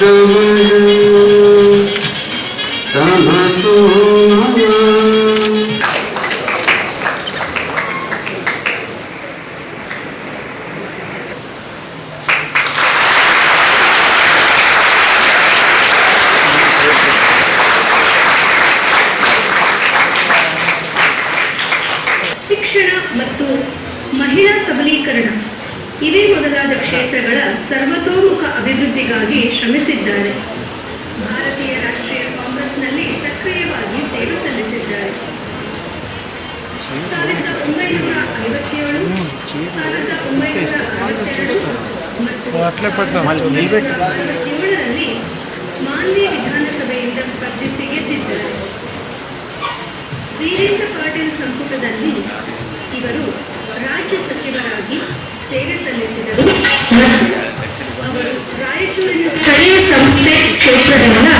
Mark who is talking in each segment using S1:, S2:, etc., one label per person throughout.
S1: Thank you. ಅಭಿವೃದ್ಧಿಗಾಗಿ ಶ್ರಮಿಸಿದ್ದಾರೆ. ಭಾರತೀಯ ರಾಷ್ಟ್ರೀಯ ಕಾಂಗ್ರೆಸ್ನಲ್ಲಿ ಸಕ್ರಿಯವಾಗಿ ಸೇವೆ ಸಲ್ಲಿಸಿದ್ದಾರೆ. ಸಾವಿರದ ಒಂಬೈನೂರ ಐವತ್ತೇಳು, ಸಾವಿರದ ಒಂಬೈನೂರ ಅರವತ್ತೆರಡು ಮತ್ತು ಏಳರಲ್ಲಿ ಮಾನ್ಯ ವಿಧಾನಸಭೆಯಿಂದ ಸ್ಪರ್ಧಿಸಿ ಗೆದ್ದಿದ್ದಾರೆ. ವೀರೇಂದ್ರ ಪಾಟೀಲ್ ಸಂಪುಟದಲ್ಲಿ ಇವರು ರಾಜ್ಯ ಸಚಿವರಾಗಿ ಸೇವೆ ಸಲ್ಲಿಸಿದರು. ಸ್ಥಳೀಯ ಸಂಸ್ಥೆ ಕ್ಷೇತ್ರದಿಂದ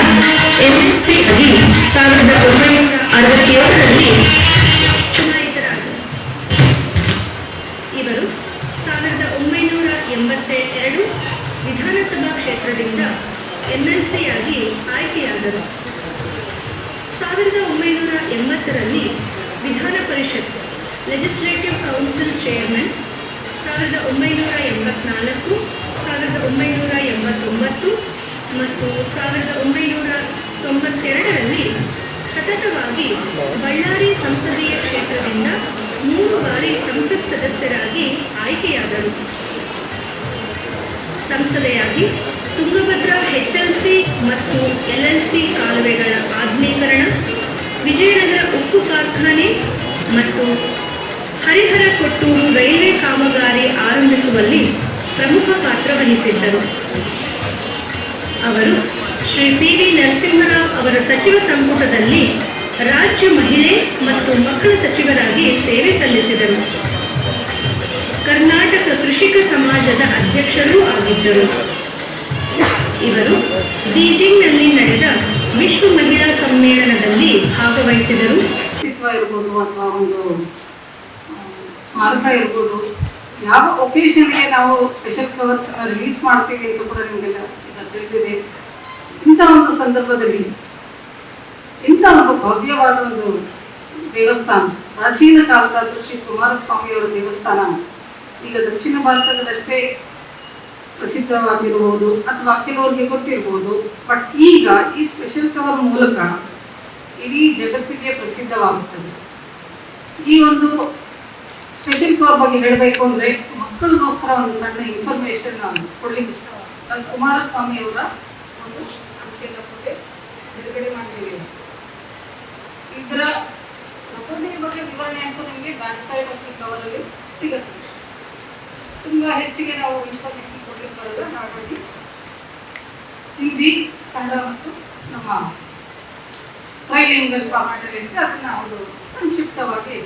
S1: ಎಂಎಲ್ಸಿ ಆಗಿ ಸಾವಿರದ ಒಂಬೈನೂರ ಅರವತ್ತೇಳರಲ್ಲಿ ಇವರು ಸಾವಿರದ ಒಂಬೈನೂರ ಎಂಬತ್ತೆರಡು ವಿಧಾನಸಭಾ ಕ್ಷೇತ್ರದಿಂದ ಎಂಎಲ್ಸಿ ಆಗಿ ಆಯ್ಕೆಯಾದರು. ಸಾವಿರದ ಒಂಬೈನೂರ ಎಂಬತ್ತರಲ್ಲಿ ವಿಧಾನ ಪರಿಷತ್ ಲೆಜಿಸ್ಲೇಟಿವ್ ಕೌನ್ಸಿಲ್ ಚೇರ್ಮನ್, ಸಾವಿರದ ಒಂಬೈನೂರ ಎಂಬತ್ನಾಲ್ಕು ಸಾವಿರದ ಒಂಬೈನೂರ ಎಂಬತ್ತೊಂಬತ್ತು ಮತ್ತು ಸಾವಿರದ ಒಂಬೈನೂರ ತೊಂಬತ್ತೆರಡರಲ್ಲಿ ಸತತವಾಗಿ ಬಳ್ಳಾರಿ ಸಂಸದೀಯ ಕ್ಷೇತ್ರದಿಂದ ಮೂರು ಬಾರಿ ಸಂಸತ್ ಸದಸ್ಯರಾಗಿ ಆಯ್ಕೆಯಾದರು. ಸಂಸದೆಯಾಗಿ ತುಂಗಭದ್ರಾ ಎಚ್ಎಲ್ಸಿ ಮತ್ತು ಎಲ್ಎಲ್ಸಿ ಕಾಲುವೆಗಳ ಆಧುನೀಕರಣ, ವಿಜಯನಗರ ಉಕ್ಕು ಕಾರ್ಖಾನೆ ಮತ್ತು ಹರಿಹರ ಕೊಟ್ಟೂರು ರೈಲ್ವೆ ಕಾಮಗಾರಿ ಆರಂಭಿಸುವಲ್ಲಿ ಪ್ರಮುಖ ಪಾತ್ರ ವಹಿಸಿದ್ದರು. ಅವರು ಶ್ರೀ ಪಿ ವಿ ನರಸಿಂಹರಾವ್ ಅವರ ಸಚಿವ ಸಂಪುಟದಲ್ಲಿ ರಾಜ್ಯ ಮಹಿಳೆ ಮತ್ತು ಮಕ್ಕಳ ಸಚಿವರಾಗಿ ಸೇವೆ ಸಲ್ಲಿಸಿದರು. ಕರ್ನಾಟಕ ಕೃಷಿಕ ಸಮಾಜದ ಅಧ್ಯಕ್ಷರೂ ಆಗಿದ್ದರು. ಇವರು ಬೀಜಿಂಗ್ನಲ್ಲಿ ನಡೆದ ವಿಶ್ವ ಮಹಿಳಾ ಸಮ್ಮೇಳನದಲ್ಲಿ ಭಾಗವಹಿಸಿದರು.
S2: ಇರ್ಬೋದು ಅಥವಾ ಒಂದು ಸ್ಮಾರಕ ಇರ್ಬೋದು. ಯಾವ ಒಕೇಶನ್ಗೆ ನಾವು ಸ್ಪೆಷಲ್ ಕವರ್ಸ್ ರಿಲೀಸ್ ಮಾಡ್ತೀವಿ ಅಂತ ಕೂಡ ನಿಮಗೆಲ್ಲ ತಿಳಿದಿದೆ. ಇಂಥ ಒಂದು ಸಂದರ್ಭದಲ್ಲಿ, ಇಂಥ ಒಂದು ಭವ್ಯವಾದ ಒಂದು ದೇವಸ್ಥಾನ, ಪ್ರಾಚೀನ ಕಾಲದ ಶ್ರೀ ಕುಮಾರಸ್ವಾಮಿಯವರ ದೇವಸ್ಥಾನ, ಈಗ ದಕ್ಷಿಣ ಭಾರತದಲ್ಲಷ್ಟೇ ಪ್ರಸಿದ್ಧವಾಗಿರ್ಬೋದು ಅಥವಾ ಕೆಲವರಿಗೆ ಗೊತ್ತಿರಬಹುದು ಬಟ್ ಈಗ ಈ ಸ್ಪೆಷಲ್ ಕವರ್ ಮೂಲಕ ಇಡೀ ಜಗತ್ತಿಗೆ ಪ್ರಸಿದ್ಧವಾಗುತ್ತದೆ. ಈ ಒಂದು ಸ್ಪೆಷಲ್ ಕೋರ್ ಬಗ್ಗೆ ಹೇಳಬೇಕು ಅಂದರೆ ಮಕ್ಕಳಿಗೋಸ್ಕರ ಒಂದು ಸಣ್ಣ ಇನ್ಫಾರ್ಮೇಷನ್ ನಾನು ಕೊಡ್ಲಿಕ್ಕೆ ಇಷ್ಟ ನಾನು ಕುಮಾರಸ್ವಾಮಿ ಅವರ ಒಂದು ಅಂಚೆಯ ಕೊಟ್ಟೆ ಬಿಡುಗಡೆ ಮಾಡಿದ್ದೀವಿ. ಇದರ ಪ್ರಕೃತಿಯ ಬಗ್ಗೆ ವಿವರಣೆ ಅಂತೂ ನಿಮಗೆ ಬ್ಯಾಕ್ ಸೈಡ್ ದಿ ಕವರಲ್ಲಿ ಸಿಗುತ್ತೆ. ತುಂಬ ಹೆಚ್ಚಿಗೆ ನಾವು ಇನ್ಫಾರ್ಮೇಶನ್ ಕೊಡ್ಲಿಕ್ಕೆ ಬರಲ್ಲ. ಹಾಗಾಗಿ ಹಿಂದಿ, ಕನ್ನಡ ಮತ್ತು ನಮ್ಮ ಟ್ರೈಲಿಂಗಲ್ ಫಾರ್ಮ್ಯಾಟಲ್ಲಿ ಇರುತ್ತೆ ಅದನ್ನ ಒಂದು ಸಂಕ್ಷಿಪ್ತವಾಗಿ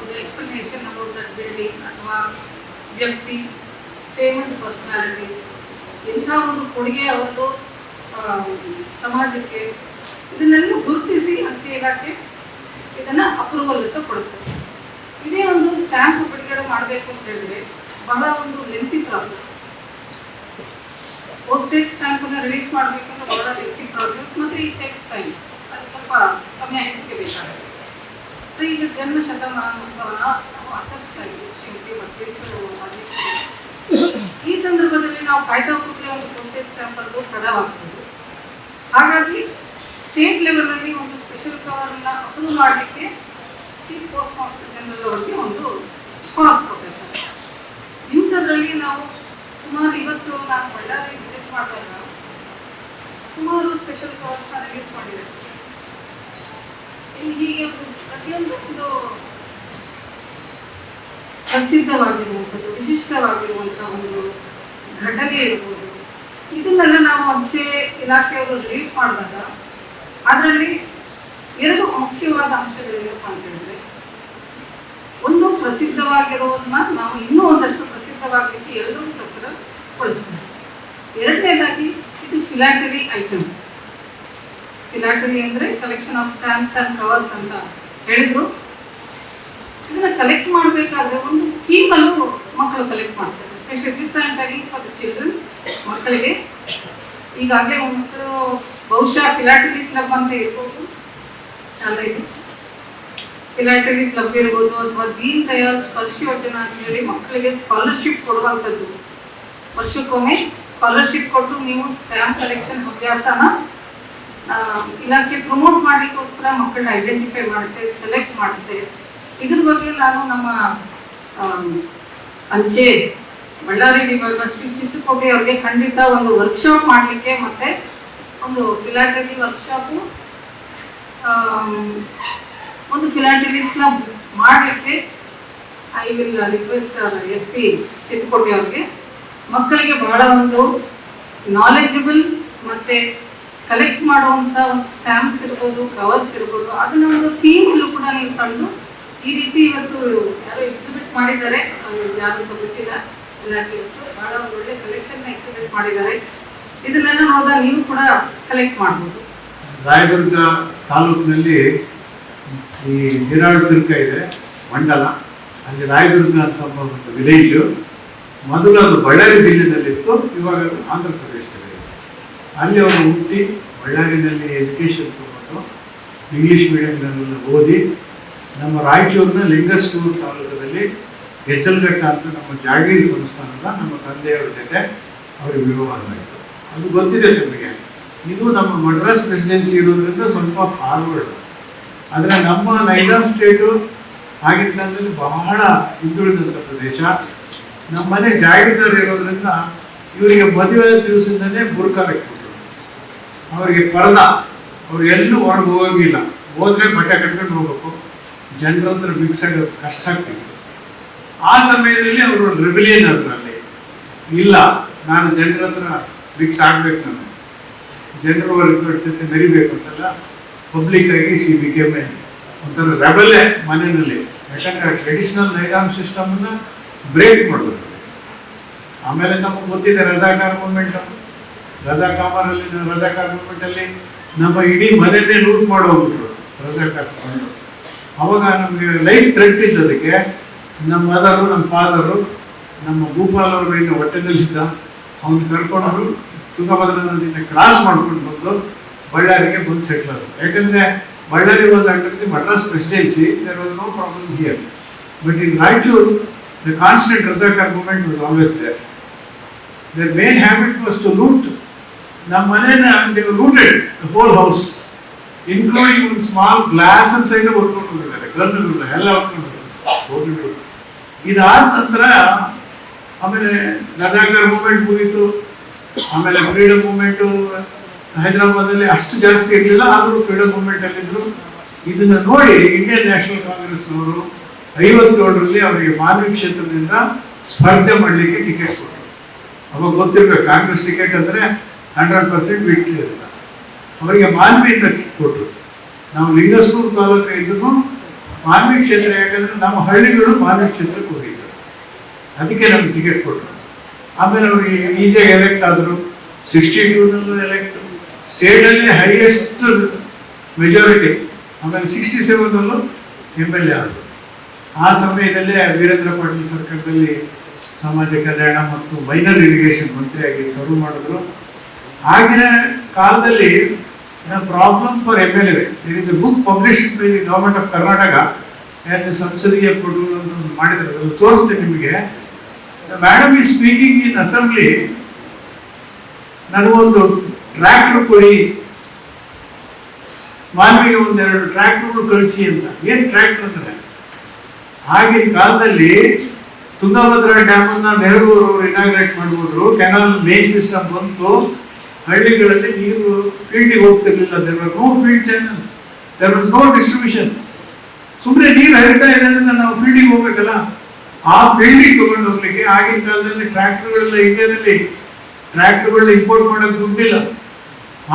S2: ಒಂದು ಎಕ್ಸ್ಪ್ಲನೇಷನ್ ಅಬೌಟ್ ದಟ್ ಬಿಲ್ಡಿಂಗ್ ಅಥವಾ ವ್ಯಕ್ತಿ ಫೇಮಸ್ ಪರ್ಸನಾಲಿಟೀಸ್ ಇಂಥ ಒಂದು ಕೊಡುಗೆ ಅವರದು ಸಮಾಜಕ್ಕೆ ಇದನ್ನೆಲ್ಲ ಗುರುತಿಸಿ ಅಂಚೆ ಇಲಾಖೆ ಇದನ್ನು ಅಪ್ರೂವಲ್ ಅಂತ ಕೊಡುತ್ತೆ. ಇದೇ ಒಂದು ಸ್ಟ್ಯಾಂಪ್ ಬಿಡುಗಡೆ ಮಾಡಬೇಕು ಅಂತ ಹೇಳಿದ್ರೆ ಬಹಳ ಒಂದು ಲೆಂತಿ ಪ್ರಾಸೆಸ್ ಪೋಸ್ಟೇಜ್ ಸ್ಟ್ಯಾಂಪ್ ಅನ್ನು ರಿಲೀಸ್ ಮಾಡಬೇಕಂದ್ರೆ ಬಹಳ ಲೆಂತಿ ಪ್ರಾಸೆಸ್ ಮತ್ತು ಈ ಟೆಕ್ಸ್ ಟೈಮ್ ಅದು ಸ್ವಲ್ಪ ಸಮಯ ಹೆಚ್ಚಿಗೆ ಬೇಕಾಗುತ್ತೆ. ಸೊ ಈಗ ಜನ್ಮ ಶತಮಾನೋತ್ಸವನ ನಾವು ಆಚರಿಸ್ತಾ ಇದ್ದೀವಿ. ಶ್ರೀಮತಿ ಬಸವೇಶ್ವರ ಈ ಸಂದರ್ಭದಲ್ಲಿ ನಾವು ಕೂಡಲೇ ಒಂದು ಪೋಸ್ಟೇಜ್ ಸ್ಟ್ಯಾಂಪ್ ಬರೆದು ತಡವಾಗ್ತದೆ ಹಾಗಾಗಿ ಸ್ಟೇಟ್ ಲೆವೆಲಲ್ಲಿ ಒಂದು ಸ್ಪೆಷಲ್ ಕವರ್ ಅನ್ನು ಅಪ್ರೂವ್ ಮಾಡಲಿಕ್ಕೆ ಚೀಫ್ ಪೋಸ್ಟ್ ಮಾಸ್ಟರ್ ಜನರಲ್ ಅವರಿಗೆ ಒಂದು ಪಾಸ್ ಕೊಟ್ಟಿರ್ತಾರೆ. ಇಂಥದ್ರಲ್ಲಿ ನಾವು ಸುಮಾರು ಇವತ್ತು ನಾನು ಬಳ್ಳಾರಿ ವಿಸಿಟ್ ಮಾಡಿದಾಗ ಸುಮಾರು ಸ್ಪೆಷಲ್ ಕವರ್ಸ್ನ ರಿಲೀಸ್ ಮಾಡಿದ್ದಾರೆ ಹೀಗೆ ಪ್ರತಿಯೊಂದು ಒಂದು ಪ್ರಸಿದ್ಧವಾಗಿರುವಂಥದ್ದು, ವಿಶಿಷ್ಟವಾಗಿರುವಂತಹ ಒಂದು ಘಟನೆ ಇರ್ಬೋದು. ಇದನ್ನೆಲ್ಲ ನಾವು ಅಂಚೆ ಇಲಾಖೆಯವರು ರಿಲೀಸ್ ಮಾಡಿದಾಗ ಅದರಲ್ಲಿ ಎರಡು ಮುಖ್ಯವಾದ ಅಂಶಗಳೇನಪ್ಪ ಅಂತ ಹೇಳಿದ್ರೆ, ಒಂದು ಪ್ರಸಿದ್ಧವಾಗಿರೋದನ್ನ ನಾವು ಇನ್ನೂ ಒಂದಷ್ಟು ಪ್ರಸಿದ್ಧವಾಗಲಿಕ್ಕೆ ಎರಡೂ ಕೊಡಿಸ್ತಾರೆ. ಎರಡನೇದಾಗಿ ಇದು ಫಿಲಾಟರಿ ಐಟಮ್ ಫಿಲಾಟರಿ ಅಂದ್ರೆ collection of stamps and covers ಅಂತ ಹೇಳಿದ್ರು. ಇದನ್ನ ಕಲೆಕ್ಟ್ ಮಾಡಬೇಕಾದ್ರೆ ಒಂದು ಥೀಮಲ್ಲೂ ಮಕ್ಕಳು ಕಲೆಕ್ಟ್ ಮಾಡ್ತಾರೆ. Special telling for the children ಮಕ್ಕಳಿಗೆ. ಈಗಾಗಲೇ ಮಕ್ಕಳು ಬಹುಶಃ ಫಿಲಾಟರಿ ಕ್ಲಬ್ ಅಂತ ಇರ್ಬೋದು. ಶಾಲೆಗೆ ಫಿಲಾಟಲಿ ಕ್ಲಬ್ ಇರ್ಬೋದು ಅಥವಾ ದೀನ್ ದಯಾಳ್ ಸ್ಪರ್ಶ ಯೋಜನಾ ಅಂತ ಹೇಳಿ ಮಕ್ಕಳಿಗೆ ಸ್ಕಾಲರ್ಶಿಪ್ ಕೊಡುವಂಥದ್ದು. ವರ್ಷಕ್ಕೊಮ್ಮೆ ಸ್ಕಾಲರ್ಶಿಪ್ ಕೊಟ್ಟು ನೀವು ಸ್ಟ್ಯಾಂಪ್ ಕಲೆಕ್ಷನ್ ಅಭ್ಯಾಸನ ಇಲಾಖೆ ಪ್ರಮೋಟ್ ಮಾಡಲಿಕ್ಕೋಸ್ಕರ ಮಕ್ಕಳನ್ನ ಐಡೆಂಟಿಫೈ ಮಾಡುತ್ತೆ ಸೆಲೆಕ್ಟ್ ಮಾಡುತ್ತೆ. ಇದ್ರ ಬಗ್ಗೆ ನಾನು ನಮ್ಮ ಅಂಚೆ, ಬಳ್ಳಾರಿ ವಿಭಾಗ ಶ್ರೀ ಚಿತ್ರಕೋಟೆ ಅವ್ರಿಗೆ ಖಂಡಿತ ಒಂದು ವರ್ಕ್ಶಾಪ್ ಮಾಡಲಿಕ್ಕೆ ಮತ್ತೆ ಒಂದು ಫಿಲಾಟಲಿ ವರ್ಕ್ಶಾಪು ಒಂದು ಫಿಲಾಟಲಿ ಕ್ಲಬ್ ಮಾಡಲಿಕ್ಕೆ I will request S P Chitrakote ಅವ್ರಿಗೆ. ಮಕ್ಕಳಿಗೆ ಬಹಳ ಒಂದು ನಾಲೆಜಬಲ್ ಮತ್ತೆ ಕಲೆಕ್ಟ್ ಮಾಡುವಂಥ ಒಂದು ಸ್ಟ್ಯಾಂಪ್ಸ್ ಇರ್ಬೋದು ಕವರ್ಸ್ ಇರ್ಬೋದು, ಅದನ್ನ ಒಂದು ಥೀಮಲ್ಲೂ ಕೂಡ ನೀವು ತಂದು ಈ ರೀತಿ ಇವತ್ತು ಯಾರು ಎಕ್ಸಿಬಿಟ್ ಮಾಡಿದ್ದಾರೆ. ಯಾರು ಗೊತ್ತಿಲ್ಲ ಬಹಳ ಒಂದು ಒಳ್ಳೆ ಕಲೆಕ್ಷನ್ ಎಕ್ಸಿಬಿಟ್ ಮಾಡಿದ್ದಾರೆ. ಇದನ್ನೆಲ್ಲ ನೋಡಿದಾಗ ನೀವು ಕೂಡ ಕಲೆಕ್ಟ್ ಮಾಡ್ಬೋದು.
S3: ರಾಯದುರ್ಗ ತಾಲೂಕಿನಲ್ಲಿ ಈ ಹಿರಾಳ್ ದುರ್ಗ ಇದೆ, ಮಂಡಲ. ಅಲ್ಲಿ ರಾಯದುರ್ಗ ಅಂತ ಒಂದು ವಿಲೇಜು ಮೊದಲು ಅದು ಬಳ್ಳಾರಿ ಜಿಲ್ಲೆಯಲ್ಲಿತ್ತು ಇವಾಗ ಆಂಧ್ರ ಪ್ರದೇಶದಲ್ಲಿದೆ. ಅಲ್ಲಿ ಅವರು ಹುಟ್ಟಿ ಬಳ್ಳಾರಿನಲ್ಲಿ ಎಜುಕೇಷನ್ ತಗೊಂಡು ಇಂಗ್ಲೀಷ್ ಮೀಡಿಯಂನಲ್ಲಿ ಓದಿ ನಮ್ಮ ರಾಯಚೂರಿನ ಲಿಂಗಸ್ಟೂರು ತಾಲೂಕದಲ್ಲಿ ಗೆಜ್ಜಲ್ಘಟ್ಟ ಅಂತ ನಮ್ಮ ಜಾಗೀರ್ ಸಂಸ್ಥಾನದ ನಮ್ಮ ತಂದೆಯವರ ಜೊತೆ ಅವರಿಗೆ ವಿವಾಹವಾಯಿತು ಅದು ಗೊತ್ತಿದೆ ನಿಮಗೆ. ಇದು ನಮ್ಮ ಮಡ್ರಾಸ್ ಪ್ರೆಸಿಡೆನ್ಸಿ ಇರೋದ್ರಿಂದ ಸ್ವಲ್ಪ ಫಾರ್ವರ್ಡ್ ಆದರೆ ನಮ್ಮ ನೈಜಾಮ್ ಸ್ಟೇಟು ಆಗಿನ ಕಾಲದಲ್ಲಿ ಬಹಳ ಹಿಂದುಳಿದಂಥ ಪ್ರದೇಶ. ನಮ್ಮ ಮನೆ ಇರೋದ್ರಿಂದ ಇವರಿಗೆ ಮದುವೆ ದಿವಸದಿಂದಲೇ ಬುರ್ಕ ಅವರಿಗೆ ಪರದ ಅವ್ರು ಎಲ್ಲೂ ಹೊರಗೆ ಹೋಗಿಲ್ಲ ಹೋದ್ರೆ ಬಟ್ಟೆ ಕಟ್ಕೊಂಡು ಹೋಗ್ಬೇಕು. ಜನರಂದ್ರೆ ಮಿಕ್ಸ್ ಆಗೋದು ಕಷ್ಟ ಆಗ್ತಿತ್ತು. ಆ ಸಮಯದಲ್ಲಿ ಅವರು ರೆಬಿಲಿಯನ್ ಅದರಲ್ಲಿ ಇಲ್ಲ, ನಾನು ಜನರ ಹತ್ರ ಮಿಕ್ಸ್ ಆಗ್ಬೇಕು ನಾನು. ಜನರು ವರ್ಗಗಳ ಜೊತೆ ಮೆರಿಬೇಕು ಅಂತಲ್ಲ ಪಬ್ಲಿಕ್ ಆಗಿ ಸಿ ಬಿಕೇಮ್ ಒಂಥರ ರೆಬಲೇ ಮನೆಯಲ್ಲಿ. ಯಾಕಂದ್ರೆ ಟ್ರೆಡಿಷನಲ್ ನೈಜಾಮ್ ಸಿಸ್ಟಮನ್ನ ಬ್ರೇಕ್ ಮಾಡಬೇಕು. ಆಮೇಲೆ ನಮಗೆ ಗೊತ್ತಿದೆ ರಜಾಕಾರ್ ಮೂವ್ಮೆಂಟ್ ರಜಾಕಾಮರಲ್ಲಿ ರಜಾಕಾರ್ ರಜಾ ಅಲ್ಲಿ ನಮ್ಮ ಇಡೀ ಮನೆಯನ್ನೇ ಲೂಟ್ ಮಾಡೋಗ್ಬಿಟ್ರು ರಜಾ ರಜಾಕಾರ್ ಸ್ಕೊಂಡು ಅವಾಗ ನಮಗೆ ಲೈಫ್ ಥ್ರೆಟ್ ಇದ್ದದಕ್ಕೆ ನಮ್ಮ ಮದರು ನಮ್ಮ ಫಾದರು ನಮ್ಮ ಭೂಪಾಲ್ ಅವರು ಇನ್ನು ಹೊಟ್ಟೆನಲ್ಲಿದ್ದ. ಅವನು ಕರ್ಕೊಂಡವರು ತುಂಗಭದ್ರಾ ನದಿನ ಕ್ರಾಸ್ ಮಾಡ್ಕೊಂಡು ಬಂದು ಬಳ್ಳಾರಿಗೆ ಬಂದು ಸೆಟ್ಲ್ ಯಾಕಂದ್ರೆ Ballari was under Madras presidency there was no problem here but in Raichur the constant Razakar movement was always there there main habit was to loot. ನಮ್ಮ ಮನೇನ looted, the whole house, including ಒಂದು small glass ಸಹಿತ ಹೊತ್ಕೊಂಡು ಹೋಗಿದ್ದಾರೆ ಗನ್ನುಗಳು ಎಲ್ಲ ಹೊತ್ಕೊಂಡು ಹೋಗಿದ್ರು ಇದಾದ ನಂತರ ಆಮೇಲೆ ರಜಾಕರ್ ಮೂಮೆಂಟ್ ಮುಗೀತು. ಆಮೇಲೆ ಫ್ರೀಡಮ್ ಮೂವ್ಮೆಂಟು ಹೈದರಾಬಾದಲ್ಲಿ ಅಷ್ಟು ಜಾಸ್ತಿ ಇರಲಿಲ್ಲ ಆದರೂ ಫ್ರೀಡಮ್ ಮೂವ್ಮೆಂಟ್ ಅಲ್ಲಿದ್ದರು ಇದನ್ನ ನೋಡಿ ಇಂಡಿಯನ್ ನ್ಯಾಷನಲ್ ಕಾಂಗ್ರೆಸ್ನವರು ಐವತ್ತೇಳರಲ್ಲಿ ಅವರಿಗೆ ಮಾನವಿ ಕ್ಷೇತ್ರದಿಂದ ಸ್ಪರ್ಧೆ ಮಾಡಲಿಕ್ಕೆ ಟಿಕೆಟ್ ಕೊಟ್ಟರು ಅವಾಗ ಗೊತ್ತಿರ್ಬೇಕು ಕಾಂಗ್ರೆಸ್ ಟಿಕೆಟ್ ಅಂದ್ರೆ ಹಂಡ್ರೆಡ್ ಪರ್ಸೆಂಟ್ ವಿಕ್ಟ್ರಿ ಅಂತ. ಅವರಿಗೆ ಮಾನ್ವಿಯಿಂದ ಕೊಟ್ಟರು. ನಾವು ಲಿಂಗಸ್ಕೂರು ತಾಲೂಕು ಇದ್ರು ಮಾನ್ವಿ ಕ್ಷೇತ್ರ ಯಾಕಂದ್ರೆ ನಮ್ಮ ಹಳ್ಳಿಗಳು ಮಾನ್ವಿ ಕ್ಷೇತ್ರಕ್ಕೆ ಹೋಗಿದ್ದರು. ಅದಕ್ಕೆ ನಮ್ಗೆ ಟಿಕೆಟ್ ಕೊಟ್ಟರು. ಆಮೇಲೆ ಅವ್ರಿಗೆ ಈಸಿಯಾಗಿ ಎಲೆಕ್ಟ್ ಆದರು. ಸಿಕ್ಸ್ಟಿ ಟೂನಲ್ಲೂ ಎಲೆಕ್ಟ್ ಸ್ಟೇಟಲ್ಲಿ ಹೈಯೆಸ್ಟ್ ಮೆಜಾರಿಟಿ ಆಮೇಲೆ ಸಿಕ್ಸ್ಟಿ ಸೆವೆನಲ್ಲೂ ಎಂ ಎಲ್ ಎ ಆದರು. ಆ ಸಮಯದಲ್ಲೇ ವೀರೇಂದ್ರ ಪಾಟೀಲ್ ಸರ್ಕಾರದಲ್ಲಿ ಸಮಾಜ ಕಲ್ಯಾಣ ಮತ್ತು ಮೈನರ್ ಇರಿಗೇಷನ್ ಮಂತ್ರಿಯಾಗಿ ಸರ್ವ್ ಮಾಡಿದ್ರು. ಆಗಿನ ಕಾಲದಲ್ಲಿ problem for M L A there is a book publish by the government of Karnataka as a ಸಂಸದೀಯ ಕೊಡು ಅಂತ ಒಂದು ಮಾಡಿದ್ರೆ ಅದನ್ನು ತೋರಿಸ್ತೇನೆ ನಿಮಗೆ. ಮೇಡಮ್ ಈ ಸ್ಪೀಕಿಂಗ್ ಇನ್ ಅಸೆಂಬ್ಲಿ ನನಗೊಂದು ಟ್ರ್ಯಾಕ್ಟರ್ ಕೊಡಿ. ಮಾನವಿಗೆ ಒಂದೆರಡು ಟ್ರ್ಯಾಕ್ಟರ್ಗಳು ಕಳಿಸಿ ಅಂತ. ಏನ್ ಟ್ರ್ಯಾಕ್ಟರ್ ಅಂದ್ರೆ ಆಗಿನ ಕಾಲದಲ್ಲಿ ತುಂಗಭದ್ರಾ ಡ್ಯಾಮನ್ನು ನೆಹರು ಅವರು ಇನಾಗ್ರೇಟ್ ಮಾಡ್ಬೋದ್ರು ಕೆನಾಲ್ ಮೇನ್ ಸಿಸ್ಟಮ್ ಬಂತು. ಹಳ್ಳಿಗಳಲ್ಲಿ ನೀರು ಫೀಲ್ಡಿಗೆ ಹೋಗ್ತಿರ್ಲಿಲ್ಲ. There were no field channels there was no distribution ಸುಮ್ಮನೆ ನೀರು ಹರಿತಾ ಇದೆ ಅಂದ್ರೆ ನಾವು ಫೀಲ್ಡಿಗೆ ಹೋಗ್ಬೇಕಲ್ಲ? ಆ ಫೀಲ್ಡಿಗೆ ತಗೊಂಡು ಹೋಗ್ಲಿಕ್ಕೆ ಆಗಿನ ಕಾಲದಲ್ಲಿ ಟ್ರ್ಯಾಕ್ಟರ್ಗಳೆಲ್ಲ ಇಂಡಿಯಾದಲ್ಲಿ ಟ್ರ್ಯಾಕ್ಟರ್ಗಳನ್ನ ಇಂಪೋರ್ಟ್ ಮಾಡೋಕೆ ದುಡ್ಡಿಲ್ಲ.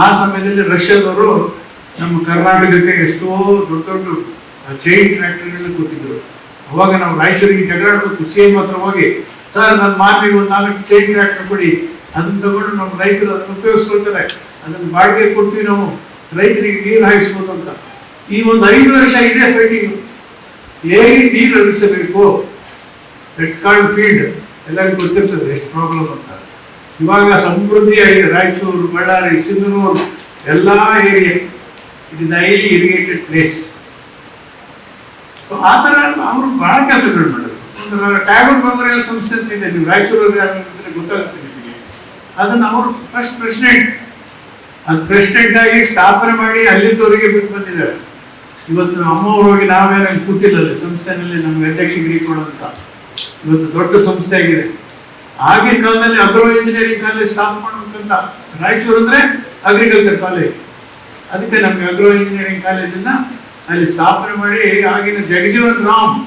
S3: ಆ ಸಮಯದಲ್ಲಿ ರಷ್ಯಾದವರು ನಮ್ಮ ಕರ್ನಾಟಕಕ್ಕೆ ಎಷ್ಟೋ ದೊಡ್ಡ ದೊಡ್ಡ ಚೈನ್ ಫ್ಯಾಕ್ಟ್ರಿಗಳನ್ನ ಕೊಟ್ಟಿದ್ರು. ಅವಾಗ ನಾವು ರಾಯಚೂರಿಗೆ ಜಗಳಾಡಬೇಕು. ಸಿ ಎಂ ಹತ್ರ ಹೋಗಿ, ಸರ್ ನನ್ನ ಮಾರ್ನಿಗೆ ಒಂದು ನಾಲ್ಕು ಚೈನ್ ಫ್ಯಾಕ್ಟ್ರಿ ಕೊಡಿ. ಅದನ್ನ ತಗೊಂಡು ನಮ್ಮ ರೈತರು ಅದನ್ನು ಉಪಯೋಗಿಸ್ಕೊಳ್ತಾರೆ. ಅದನ್ನ ಬಾಡಿಗೆ ಕೊಡ್ತೀವಿ ನಾವು. ರೈತರಿಗೆ ನೀರು ಹಾಯಿಸ್ಬೋದು ಅಂತ. ಈ ಒಂದು ಐದು ವರ್ಷ ಇದೆ ಫೈಟಿಂಗ್ ಹೇಗೆ ನೀರು ಹರಿಸಬೇಕು. ಇಟ್ಸ್ ಕಾಲ್ಡ್ ಫೀಲ್ಡ್ ಎಲ್ಲರಿಗೂ ಗೊತ್ತಿರ್ತದೆ ಎಷ್ಟು ಪ್ರಾಬ್ಲಮ್ ಅಂತ. ಇವಾಗ ಸಮೃದ್ಧಿಯಾಗಿದೆ ರಾಯಚೂರು, ಬಳ್ಳಾರಿ, ಸಿಂಧನೂರು, ಎಲ್ಲ area it is highly irrigated place so ಆ ಥರ ಅವರು ಬಹಳ ಕೆಲಸಗಳು ಮಾಡಿದ್ರು. ಟ್ಯಾಗೋರ್ ಮೆಮೋರಿಯಲ್ ಸಂಸ್ಥೆ ಅಂತ ಇದೆ. ನೀವು ರಾಯಚೂರಲ್ಲಿ ಗೊತ್ತಾಗುತ್ತೆ. ಅದನ್ನು ಅವರು ಫಸ್ಟ್ ಪ್ರೆಸಿಡೆಂಟ್ ಅದು ಪ್ರೆಸಿಡೆಂಟ್ ಆಗಿ ಸ್ಥಾಪನೆ ಮಾಡಿ ಅಲ್ಲಿದ್ದವರಿಗೆ ಬಿಟ್ಟು ಬಂದಿದ್ದಾರೆ. ಇವತ್ತು ಅಮ್ಮವ್ರು ಹೋಗಿ ನಾವೇನ ಕೂತಿಲ್ಲ ಅಲ್ಲಿ ಸಂಸ್ಥೆನಲ್ಲಿ ನಮ್ಗೆ ಅಧ್ಯಕ್ಷಗಿರಿ ಕೊಡುವಂತ ಇವತ್ತು ದೊಡ್ಡ ಸಂಸ್ಥೆ ಆಗಿದೆ. ಆಗಿನ ಕಾಲದಲ್ಲಿ ಅಗ್ರೋ ಇಂಜಿನಿಯರಿಂಗ್ ಕಾಲೇಜ್ ಸ್ಥಾಪನೆ ಮಾಡುವಂತ ರಾಯಚೂರು ಅಂದ್ರೆ ಅಗ್ರಿಕಲ್ಚರ್ ಕಾಲೇಜ್ ಅದಕ್ಕೆ ನಮ್ಗೆ ಅಗ್ರೋ ಇಂಜಿನಿಯರಿಂಗ್ ಕಾಲೇಜನ್ನ ಅಲ್ಲಿ ಸ್ಥಾಪನೆ ಮಾಡಿ ಆಗಿನ ಜಗಜೀವನ್ ರಾಮ್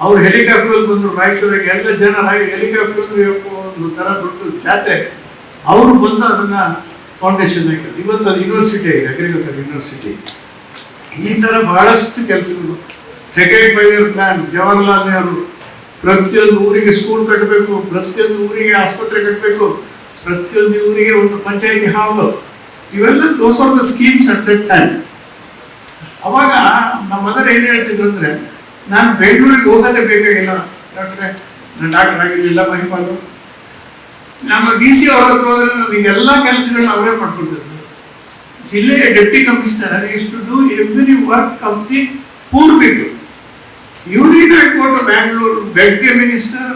S3: ಅವ್ರು ಹೆಲಿಕಾಪ್ಟರ್ ಬಂದ್ರು. ರಾಯಚೂರಿಗೆ ಎಲ್ಲ ಜನ ಹೆಲಿಕಾಪ್ಟರ್ ಒಂದು ತರ ದೊಡ್ಡ ಜಾತ್ರೆ. ಅವರು ಬಂದು ಅದನ್ನ ಫೌಂಡೇಶನ್ ಹಾಕಿದ್ರು. ಇವತ್ತು ಅದು ಯೂನಿವರ್ಸಿಟಿ ಆಗಿದೆ ಅಗ್ರಿಕಲ್ಚರ್ ಯೂನಿವರ್ಸಿಟಿ ಈ ಥರ ಬಹಳಷ್ಟು ಕೆಲಸಗಳು. Second five year plan Jawaharlal Nehru ಪ್ರತಿಯೊಂದು ಊರಿಗೆ ಸ್ಕೂಲ್ ಕಟ್ಟಬೇಕು ಪ್ರತಿಯೊಂದು ಊರಿಗೆ ಆಸ್ಪತ್ರೆ ಕಟ್ಟಬೇಕು ಪ್ರತಿಯೊಂದು ಊರಿಗೆ ಒಂದು ಪಂಚಾಯತಿ ಹಾಲು ಇವೆಲ್ಲ those are the schemes at that time ಅವಾಗ ನಮ್ಮ ಮದರ್ ಏನು ಹೇಳ್ತಿದ್ರು ಅಂದ್ರೆ, ನಾನು ಬೆಂಗಳೂರಿಗೆ ಹೋಗೋದೇ ಬೇಕಾಗಿಲ್ಲ. ಡಾಕ್ಟ್ರೆ, ನಾನು ಡಾಕ್ಟರ್ ಆಗಿರಲಿಲ್ಲ ಮಹಿಪಾಲು. ನಮ್ಮ ಡಿ ಸಿ ಅವ್ರ ಹತ್ರ ಹೋದ್ರೆ ನಮಗೆ ಎಲ್ಲ ಕೆಲಸಗಳನ್ನ ಅವರೇ ಮಾಡ್ಕೊಡ್ತಿದ್ರು ಜಿಲ್ಲೆಯ deputy commissioner is to do every work of the poor people you need Bangalore petty minister,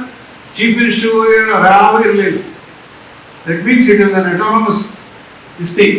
S3: chief minister ಯಾವ ಇರಲಿಲ್ಲ. That means it is an autonomous this thing